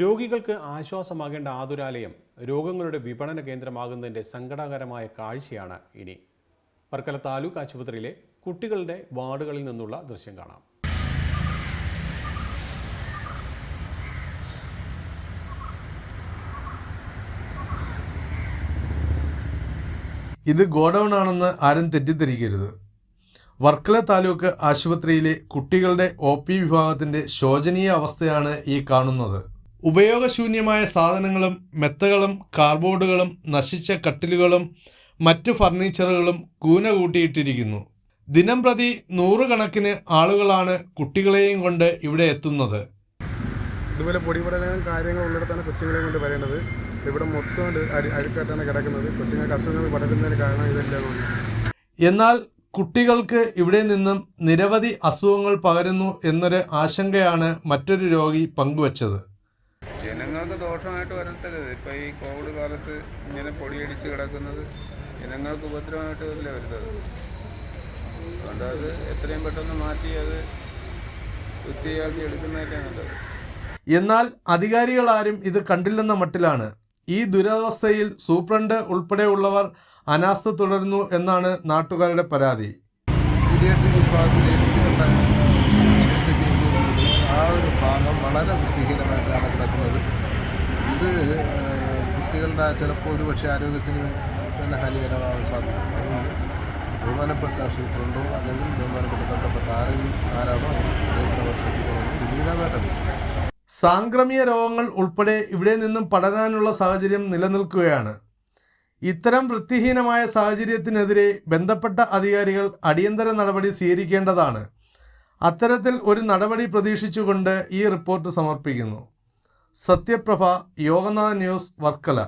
രോഗികൾക്ക് ആശ്വാസമാകേണ്ട ആതുരാലയം രോഗങ്ങളുടെ വിപണന കേന്ദ്രമാകുന്നതിന്റെ സങ്കടകരമായ കാഴ്ചയാണ് ഇനി. വർക്കല താലൂക്ക് ആശുപത്രിയിലെ കുട്ടികളുടെ വാർഡുകളിൽ നിന്നുള്ള ദൃശ്യം കാണാം. ഇത് ഗോഡൗൺ ആണെന്ന് ആരും തെറ്റിദ്ധരിക്കരുത്. വർക്കല താലൂക്ക് ആശുപത്രിയിലെ കുട്ടികളുടെ ഒ പി വിഭാഗത്തിന്റെ ശോചനീയ അവസ്ഥയാണ് ഈ കാണുന്നത്. ഉപയോഗശൂന്യമായ സാധനങ്ങളും മെത്തകളും കാർബോർഡുകളും നശിച്ച കട്ടിലുകളും മറ്റു ഫർണിച്ചറുകളും കൂന കൂട്ടിയിട്ടിരിക്കുന്നു. ദിനം പ്രതി നൂറുകണക്കിന് ആളുകളാണ് കുട്ടികളെയും കൊണ്ട് ഇവിടെ എത്തുന്നത്. ഇതുപോലെ പൊടിപടലും കാര്യങ്ങളും ഉള്ളിടത്താണ് കൊച്ചുങ്ങളെയും കൊണ്ട് വരേണ്ടത്. ഇവിടെ മൊത്തം അഴുക്കാട്ടാണ് അഴുക്കായിട്ടാണ് കിടക്കുന്നത്. കൊച്ചുങ്ങൾക്ക് അസുഖങ്ങൾ പടരുന്നതിന് കാരണം ഇതെല്ലാം എന്നാൽ കുട്ടികൾക്ക് ഇവിടെ നിന്നും നിരവധി അസുഖങ്ങൾ പകരുന്നു എന്നൊരു ആശങ്കയാണ് മറ്റൊരു രോഗി പങ്കുവച്ചത്. ജനങ്ങൾക്ക് ദോഷമായിട്ട് വരത്തരുത് ഇപ്പോൾ ഈ കോവിഡ് കാലത്ത് ഇങ്ങനെ പൊടിയടിച്ച് കിടക്കുന്നത് ജനങ്ങൾക്ക് ഉപദ്രവമായിട്ട് വരില്ല വരുന്നത് അതുകൊണ്ട് അത് എത്രയും പെട്ടെന്ന് മാറ്റി അത് വൃത്തിയാക്കി എടുക്കുന്നതല്ലേ നല്ലത് എന്നാൽ അധികാരികളാരും ഇത് കണ്ടില്ലെന്ന മട്ടിലാണ് ഈ ദുരവസ്ഥയിൽ സൂപ്രണ്ട് ഉൾപ്പെടെയുള്ളവർ അനാസ്ഥ തുടരുന്നു എന്നാണ് നാട്ടുകാരുടെ പരാതി ആ ഒരു ഭാഗം വളരെ ഇത് കുട്ടികളുടെ ചിലപ്പോൾ ഒരു പക്ഷേ ആരോഗ്യത്തിന് തന്നെ ഹാനികരമാകാൻ അതുകൊണ്ട് ബഹുമാനപ്പെട്ട സൂപ്രണ്ടോ അല്ലെങ്കിൽ ബഹുമാനപ്പെട്ട ബന്ധപ്പെട്ട ആരെങ്കിലും ആരാണോ ശ്രദ്ധിക്കണമെന്ന് സാംക്രമിക രോഗങ്ങൾ ഉൾപ്പെടെ ഇവിടെ നിന്നും പടരാനുള്ള സാഹചര്യം നിലനിൽക്കുകയാണ്. ഇത്തരം വൃത്തിഹീനമായ സാഹചര്യത്തിനെതിരെ ബന്ധപ്പെട്ട അധികാരികൾ അടിയന്തര നടപടി സ്വീകരിക്കേണ്ടതാണ്. അത്തരത്തിൽ ഒരു നടപടി പ്രതീക്ഷിച്ചുകൊണ്ട് ഈ റിപ്പോർട്ട് സമർപ്പിക്കുന്നു. സത്യപ്രഭ യോഗനാഥ് ന്യൂസ് വർക്കല